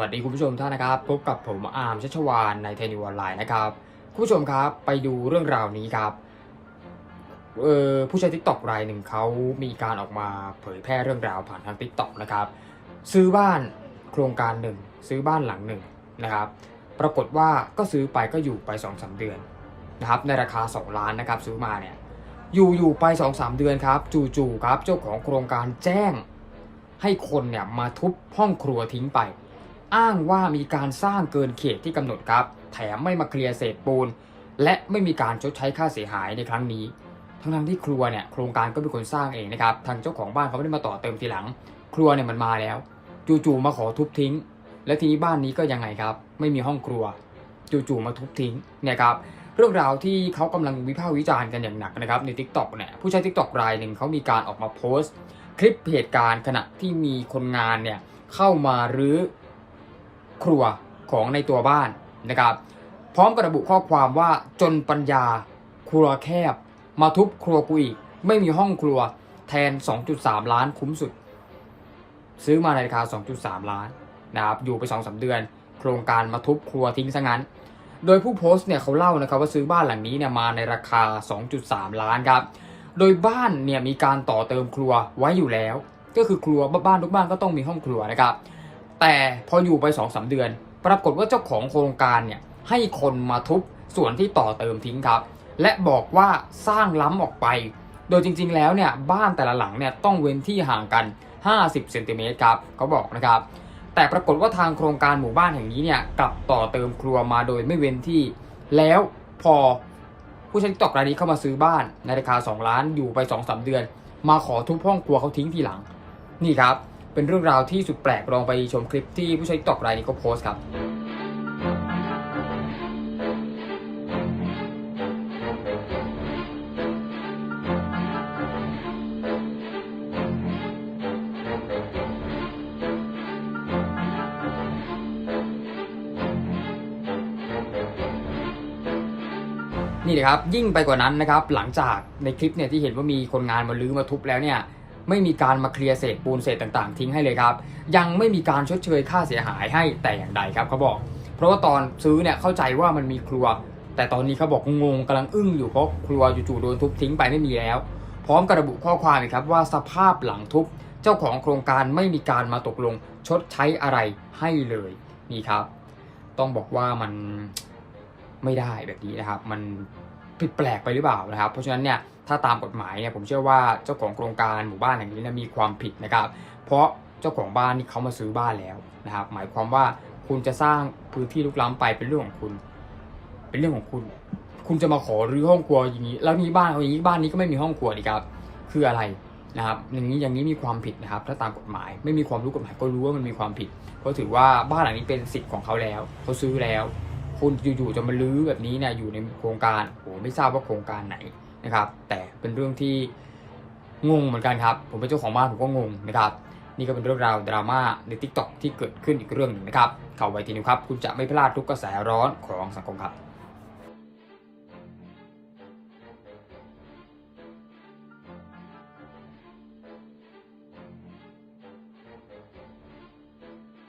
วัสดีคุณผู้ชมท่านนะครับ พบกับผมอาร์มชัชวานในเทนิวออนไลน์นะครับ คุณผู้ชมครับไปดูเรื่องราวนี้ครับเออผู้ใช้ทิกตอกรายหนึ่งเขามีการออกมาเผยแพร่เรื่องราวผ่านทางทิกตอกนะครับซื้อบ้านโครงการหนึ่งซื้อบ้านหลังหนึ่งนะครับ ปรากฏว่าก็ซื้อไปก็อยู่ไป2อสเดือนนะครับในราคา 2 ล้านนะครับซื้อมาเนี่ยอยู่อยู่ไป2อสเดือนครับ จู่ๆครับเจ้าของโครงการแจ้งให้คนเนี่ยมาทุบห้องครัวทิ้งไป อ้างว่ามีการสร้างเกินเขตที่กำหนดครับ แถมไม่มาเคลียร์เศษปูน และไม่มีการชดใช้ค่าเสียหายในครั้งนี้ ทั้งๆที่ครัวเนี่ยโครงการก็เป็นคนสร้างเองนะครับทางเจ้าของบ้านเขาไม่ได้มาต่อเติมทีหลัง ครัวเนี่ยมันมาแล้ว จู่ๆมาขอทุบทิ้ง และทีนี้บ้านนี้ก็ยังไงครับ ไม่มีห้องครัว จู่ๆมาทุบทิ้งเนี่ยครับเรื่องราวที่เขากำลังวิพากษ์วิจารณ์กันอย่างหนักนะครับใน Tik t o อกเนี่ยผู้ใช้ Tik t o อกรายหนึ่งเขามีการออกมาโพสต์ คลิปเหตุการณ์ขณะที่มีคนงานเนี่ยเข้ามารื้อ ครัวของในตัวบ้านนะครับ พร้อมกระบุข้อความว่าจนปัญญา ครัวแคบ มาทุบครัวกูอีกไม่มีห้องครัวแทน 2.3 ล้านคุ้มสุด ซื้อมาในราคา 2.3 ล้านนะครับอยู่ไป2อสเดือน โครงการมาทุบครัวทิ้งซะงั้น โดยผู้โพสต์เนี่ยเขาเล่านะครับว่าซื้อบ้านหลังนี้เนี่ยมาในราคา 2.3 ล้านครับโดยบ้านเนี่ยมีการต่อเติมครัวไว้อยู่แล้ว ก็คือครัวบ้านทุกบ้านก็ต้องมีห้องครัวนะครับ แต่พออยู่ไป2อสเดือน ปรากฏว่าเจ้าของโครงการเนี่ยให้คนมาทุบส่วนที่ต่อเติมทิ้งครับ และบอกว่าสร้างล้ำออกไป โดยจริงๆแล้วเนี่ยบ้านแต่ละหลังเนี่ยต้องเว้นที่ห่างกัน 50เซนติเมตรครับเขาบอกนะครับ แต่ปรากฏว่าทางโครงการหมู่บ้านแห่งนี้เนี่ยกลับต่อเติมครัวมาโดยไม่เว้นที่ แล้วพอผู้ใช้ตอกรายนี้เข้ามาซื้อบ้านในราคา 2 ล้านอยู่ไป2อสเดือน มาขอทุบห้องครัวเขาทิ้งทีหลัง นี่ครับ เป็นเรื่องราวที่สุดแปลกลองไปชมคลิปที่ผู้ใช้ตอกรายนี้เขาโพสต์ครับนี่นะครับยิ่งไปกว่านั้นนะครับหลังจากในคลิปเนี่ยที่เห็นว่ามีคนงานมาลื้อมาทุบแล้วเนี่ย ไม่มีการมาเคลียร์เศษปูนเศษต่างๆ ทิ้งให้เลยครับ ยังไม่มีการชดเชยค่าเสียหายให้แต่อย่างใดครับเขาบอก เพราะว่าตอนซื้อเนี่ยเข้าใจว่ามันมีครัว แต่ตอนนี้เขาบอกงงกำลังอึ้งอยู่เพราะครัวจู่ๆโดนทุบทิ้งไปไม่มีแล้ว พร้อมกระบุข้อความอีกครับว่าสภาพหลังทุบเจ้าของโครงการไม่มีการมาตกลงชดใช้อะไรให้เลยนี่ครับ ต้องบอกว่ามันไม่ได้แบบนี้นะครับ มันผิดแปลกไปหรือเปล่านะครับ เพราะฉะนั้นเนี่ย ถ้าตามกฎหมายเนี่ยผมเชื่อว่าเจ้าของโครงการหมู่บ้านแห่งนี้นะมีความผิดนะครับ เพราะเจ้าของบ้านนี่เขามาซื้อบ้านแล้วนะครับ หมายความว่าคุณจะสร้างพื้นที่ลุกล้ำไปเป็นเรื่องของคุณ เป็นเรื่องของคุณ คุณจะมาขอรื้อห้องครัวอย่างนี้ แล้วนี่บ้านเขาอย่างนี้บ้านนี้ก็ไม่มีห้องครัวดีครับ คืออะไรนะครับ อย่างนี้อย่างนี้มีความผิดนะครับ ถ้าตามกฎหมาย ไม่มีความรู้กฎหมายก็รู้ว่ามันมีความผิด เพราะถือว่าบ้านหลังนี้เป็นสิทธิ์ของเขาแล้วเขาซื้อแล้ว คุณอยู่ๆจะมาลื้อแบบนี้เนี่ยอยู่ในโครงการโอ้ไม่ทราบว่าโครงการไหน นะครับ แต่เป็นเรื่องที่งงเหมือนกันครับ ผมเป็นเจ้าของบ้านผมก็งงนะครับ นี่ก็เป็นเรื่องราวดราม่าในทิกตอกที่เกิดขึ้นอีกเรื่องหนึ่งนะครับ เข้าไวทีนิวครับ คุณจะไม่พลาดทุกกระแสร้อนของสังคมครับ